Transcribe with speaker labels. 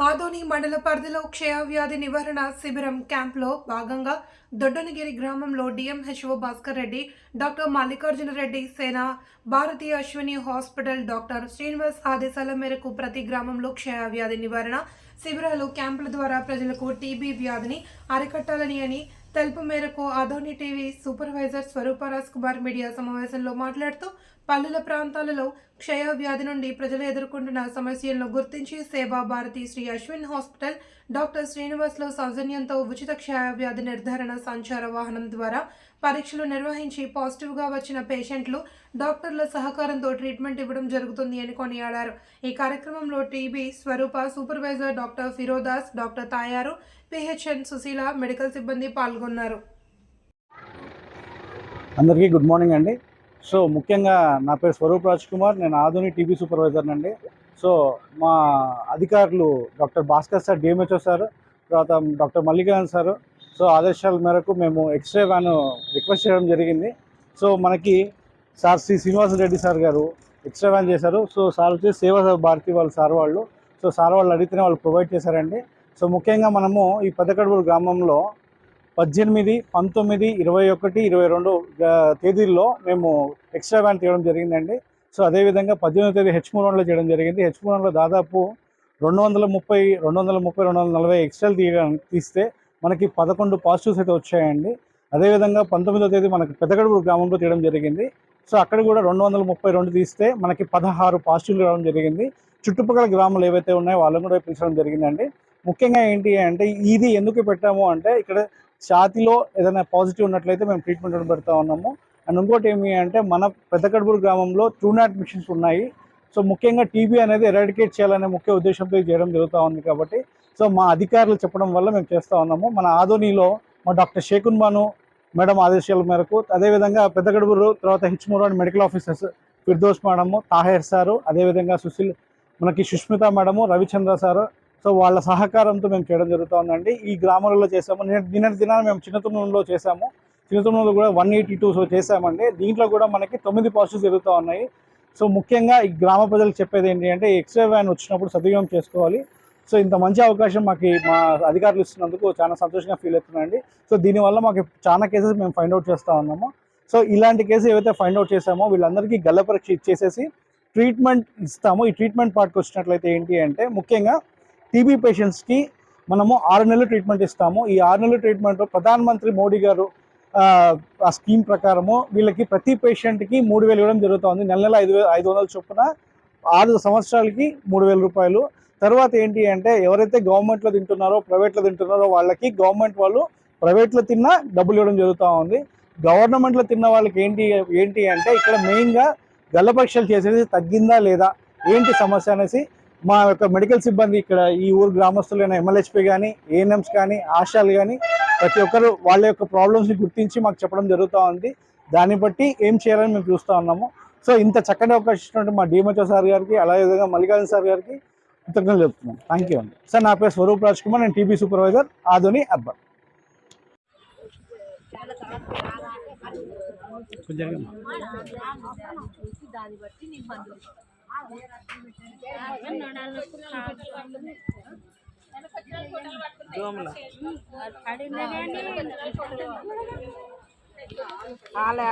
Speaker 1: ఆదోని మండల పరిధిలో క్షయవ్యాధి నివారణ శిబిరం క్యాంప్లో భాగంగా దొడ్డనగిరి గ్రామంలో డిఎంహెచ్ఓ భాస్కర్ రెడ్డి డాక్టర్ మల్లికార్జున రెడ్డి సేన భారతీయ అశ్విని హాస్పిటల్ డాక్టర్ శ్రీనివాస్ ఆదేశాల మేరకు ప్రతి గ్రామంలో క్షయవ్యాధి నివారణ శిబిరాలు క్యాంపుల ద్వారా ప్రజలకు టీబీ వ్యాధిని అరికట్టాలని అని తెలుపు మేరకు Adoni TB supervisor Swaroopraj Kumar media సమావేశంలో మాట్లాడుతూ పల్లెల ప్రాంతాలలో క్షయ వ్యాధి నుండి ప్రజలు ఎదుర్కొంటున్న సమస్యలను గుర్తించి సేవా భారతి శ్రీ అశ్విన్ హాస్పిటల్ డాక్టర్ శ్రీనివాస్లో సౌజన్యంతో ఉచిత క్షయ వ్యాధి నిర్ధారణ సంచార వాహనం ద్వారా పరీక్షలు నిర్వహించి పాజిటివ్గా వచ్చిన పేషెంట్లు డాక్టర్ల సహకారంతో ట్రీట్మెంట్ ఇవ్వడం జరుగుతుంది అని కొనియాడారు. ఈ కార్యక్రమంలో TB Swaroopa supervisor doctor Firodas doctor Tayaru PHN Sushila medical సిబ్బంది పాల్గొన్నారు.
Speaker 2: అందరికీ గుడ్ మార్నింగ్ అండి. సో ముఖ్యంగా నా పేరు స్వరూప్ రాజ్ కుమార్ నేను ఆధుని టీబీ సూపర్వైజర్ అండి సో మా అధికారులు doctor Bhaskar sir DMHO sir తర్వాత డాక్టర్ మల్లికాన్ సార్. సో ఆదేశాల మేరకు మేము ఎక్స్రే వ్యాన్ రిక్వెస్ట్ చేయడం జరిగింది. సో మనకి సార్ శ్రీ శ్రీనివాస రెడ్డి సార్ గారు ఎక్స్రే వ్యాన్ చేశారు. సో సార్ వచ్చి సేవా భారతి వాళ్ళు సార్ వాళ్ళు. సో సార్ వాళ్ళు అడిగితేనే వాళ్ళు ప్రొవైడ్ చేశారండి. సో ముఖ్యంగా మనము ఈ పెద్దకడుగురు గ్రామంలో పద్దెనిమిది పంతొమ్మిది ఇరవై ఒకటి ఇరవై రెండు తేదీల్లో మేము ఎక్స్ట్రా వ్యాన్ తీయడం జరిగిందండి. సో అదేవిధంగా పద్దెనిమిది తేదీ హెచ్ మూడంలో చేయడం జరిగింది. హెచ్ మూడంలో దాదాపు రెండు వందల ముప్పై రెండు వందల ముప్పై రెండు వందల నలభై ఎక్స్ట్రాలు తీయ తీస్తే మనకి పదకొండు పాజిటివ్స్ అయితే వచ్చాయండి. అదేవిధంగా పంతొమ్మిదో తేదీ మనకి పెద్దగడుగురు గ్రామంలో తీయడం జరిగింది. సో అక్కడ కూడా రెండు వందల ముప్పై రెండు తీస్తే మనకి పదహారు పాజిటివ్లు రావడం జరిగింది. చుట్టుపక్కల గ్రామాలు ఏవైతే ఉన్నాయో వాళ్ళని కూడా పిలిచడం జరిగిందండి. ముఖ్యంగా ఏంటి అంటే ఇది ఎందుకు పెట్టాము అంటే ఇక్కడ ఛాతిలో ఏదైనా పాజిటివ్ ఉన్నట్లయితే మేము ట్రీట్మెంట్ పెడతా ఉన్నాము. అండ్ ఇంకోటి ఏమి అంటే మన పెద్దకడుపూరు గ్రామంలో ట్రూనాట్ మిషన్స్ ఉన్నాయి. సో ముఖ్యంగా టీబీ అనేది ఎరాడికేట్ చేయాలనే ముఖ్య ఉద్దేశంతో చేయడం జరుగుతూ ఉంది కాబట్టి సో మా అధికారులు చెప్పడం వల్ల మేము చేస్తూ ఉన్నాము. మన ఆధోనిలో మా డాక్టర్ షేకున్ బాను మేడం ఆదేశాల మేరకు అదేవిధంగా పెద్దగడుగురు తర్వాత హెచ్మూరు and medical officers Firdous madam Taher sir అదేవిధంగా సుశీల్ మనకి Sushmita madam Ravichandra sir so వాళ్ళ సహకారంతో మేము చేయడం జరుగుతుందండి. ఈ గ్రామాలలో చేసాము నేను నిన్నటి దినాన్ని మేము చిన్నతనంలో చేసాము చిన్నతనంలో కూడా వన్ ఎయిటీ టూ సో చేసామండి దీంట్లో కూడా మనకి తొమ్మిది పాజిటివ్స్ జరుగుతూ ఉన్నాయి. సో ముఖ్యంగా ఈ గ్రామ ప్రజలకు చెప్పేది ఏంటి అంటే ఎక్స్రే వ్యాన్ వచ్చినప్పుడు సద్వినియోగం చేసుకోవాలి. సో ఇంత మంచి అవకాశం మాకు మా అధికారులు ఇస్తున్నందుకు చాలా సంతోషంగా ఫీల్ అవుతున్నాయండి సో దీనివల్ల మాకు చాలా కేసెస్ మేము ఫైండ్ అవుట్ చేస్తూ ఉన్నాము. సో ఇలాంటి కేసు ఏవైతే ఫైండ్ అవుట్ చేసామో వీళ్ళందరికీ గల్ల పరీక్ష ఇచ్చేసేసి ట్రీట్మెంట్ ఇస్తాము. ఈ ట్రీట్మెంట్ పార్ట్కి వచ్చినట్లయితే ఏంటి అంటే ముఖ్యంగా టీబీ పేషెంట్స్కి మనము ఆరు నెలలు ట్రీట్మెంట్ ఇస్తాము. ఈ ఆరు నెలల ట్రీట్మెంట్ ప్రధాన మంత్రి మోడీ గారు ఆ, స్కీమ్ ప్రకారము వీళ్ళకి ప్రతి పేషెంట్కి మూడు వేలు ఇవ్వడం జరుగుతుంది. నెల నెల ఐదు వేలు ఐదు వందల చొప్పున ఆరు సంవత్సరాలకి మూడు వేల రూపాయలు. తర్వాత ఏంటి అంటే ఎవరైతే గవర్నమెంట్లో తింటున్నారో ప్రైవేట్లో తింటున్నారో వాళ్ళకి గవర్నమెంట్ వాళ్ళు ప్రైవేట్లో తిన్నా డబ్బులు ఇవ్వడం జరుగుతూ ఉంది. గవర్నమెంట్లో తిన్న వాళ్ళకి ఏంటి ఏంటి అంటే ఇక్కడ మెయిన్గా గల్ల పరీక్షలు తగ్గిందా లేదా ఏంటి సమస్య అనేసి మా యొక్క మెడికల్ సిబ్బంది ఇక్కడ ఈ ఊరు గ్రామస్తులైన ఎమ్మెల్యేహెచ్పి కానీ ఏఎన్ఎంస్ కానీ ఆశాలు కానీ ప్రతి ఒక్కరు వాళ్ళ యొక్క ప్రాబ్లమ్స్ని గుర్తించి మాకు చెప్పడం జరుగుతూ ఉంది. దాన్ని బట్టి ఏం చేయాలని మేము చూస్తూ ఉన్నాము. సో ఇంత చక్కటి అవకాశం ఇచ్చినట్టు మా డిఎంహెచ్ఓ సార్ గారికి అలాగే విధంగా మల్లికార్జున సార్ గారికి కృతజ్ఞతలు చెప్తున్నాం. థ్యాంక్ యూ అండి. సార్ నా పేరు స్వరూప్ రాజ్ కుమార్ నేను టీబీ సూపర్వైజర్ ఆధుని అర్బన్.
Speaker 3: దాన్ని బట్టి పడిందే కానీ